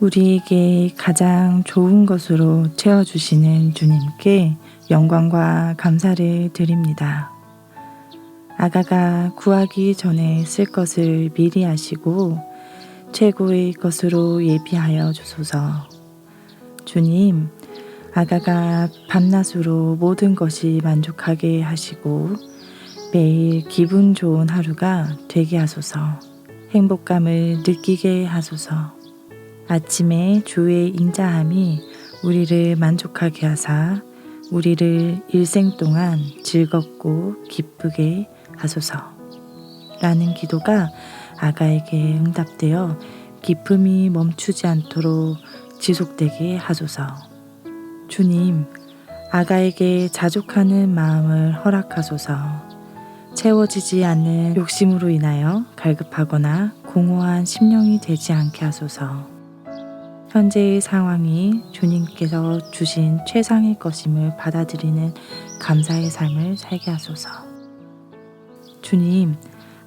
우리에게 가장 좋은 것으로 채워주시는 주님께 영광과 감사를 드립니다. 아가가 구하기 전에 쓸 것을 미리 아시고 최고의 것으로 예비하여 주소서. 주님, 아가가 밤낮으로 모든 것이 만족하게 하시고 매일 기분 좋은 하루가 되게 하소서. 행복감을 느끼게 하소서. 아침에 주의 인자함이 우리를 만족하게 하사 우리를 일생 동안 즐겁고 기쁘게 하소서. 라는 기도가 아가에게 응답되어 기쁨이 멈추지 않도록 지속되게 하소서. 주님, 아가에게 자족하는 마음을 허락하소서. 채워지지 않는 욕심으로 인하여 갈급하거나 공허한 심령이 되지 않게 하소서. 현재의 상황이 주님께서 주신 최상의 것임을 받아들이는 감사의 삶을 살게 하소서. 주님,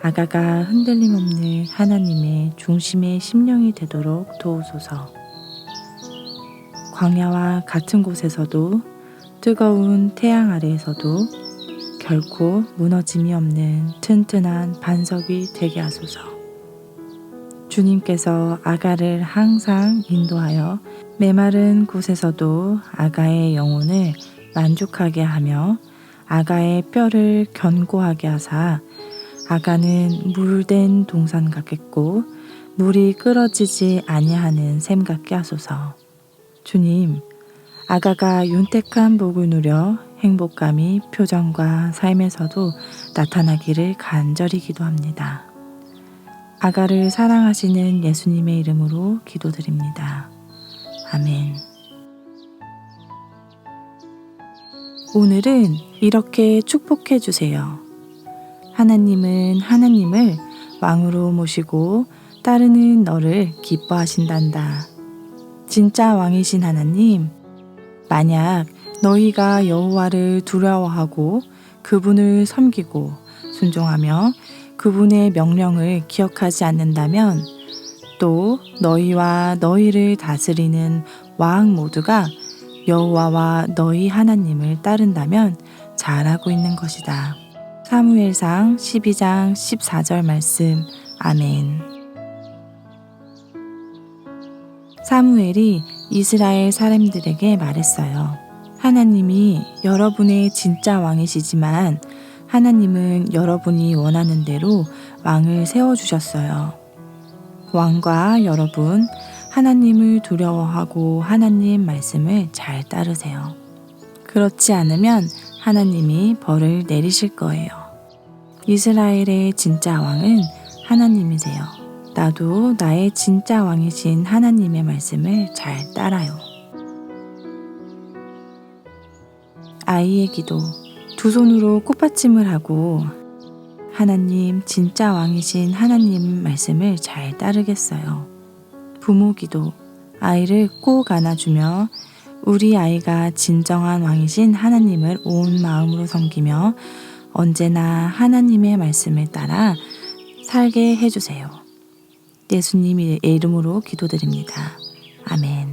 아가가 흔들림 없는 하나님의 중심의 심령이 되도록 도우소서. 광야와 같은 곳에서도 뜨거운 태양 아래에서도 결코 무너짐이 없는 튼튼한 반석이 되게 하소서. 주님께서 아가를 항상 인도하여 메마른 곳에서도 아가의 영혼을 만족하게 하며 아가의 뼈를 견고하게 하사 아가는 물된 동산 같겠고 물이 끓어지지 아니하는 샘 같게 하소서. 주님, 아가가 윤택한 복을 누려 행복감이 표정과 삶에서도 나타나기를 간절히 기도합니다. 아가를 사랑하시는 예수님의 이름으로 기도드립니다. 아멘. 오늘은 이렇게 축복해 주세요. 하나님은 하나님을 왕으로 모시고 따르는 너를 기뻐하신단다. 진짜 왕이신 하나님, 만약 너희가 여호와를 두려워하고 그분을 섬기고 순종하며 그분의 명령을 기억하지 않는다면 또 너희와 너희를 다스리는 왕 모두가 여호와와 너희 하나님을 따른다면 잘하고 있는 것이다. 사무엘상 12장 14절 말씀. 아멘. 사무엘이 이스라엘 사람들에게 말했어요. 하나님이 여러분의 진짜 왕이시지만 하나님은 여러분이 원하는 대로 왕을 세워주셨어요. 왕과 여러분, 하나님을 두려워하고 하나님 말씀을 잘 따르세요. 그렇지 않으면 하나님이 벌을 내리실 거예요. 이스라엘의 진짜 왕은 하나님이세요. 나도 나의 진짜 왕이신 하나님의 말씀을 잘 따라요. 아이의 기도. 두 손으로 꽃받침을 하고 하나님 진짜 왕이신 하나님 말씀을 잘 따르겠어요. 부모 기도. 아이를 꼭 안아주며 우리 아이가 진정한 왕이신 하나님을 온 마음으로 섬기며 언제나 하나님의 말씀을 따라 살게 해주세요. 예수님의 이름으로 기도드립니다. 아멘.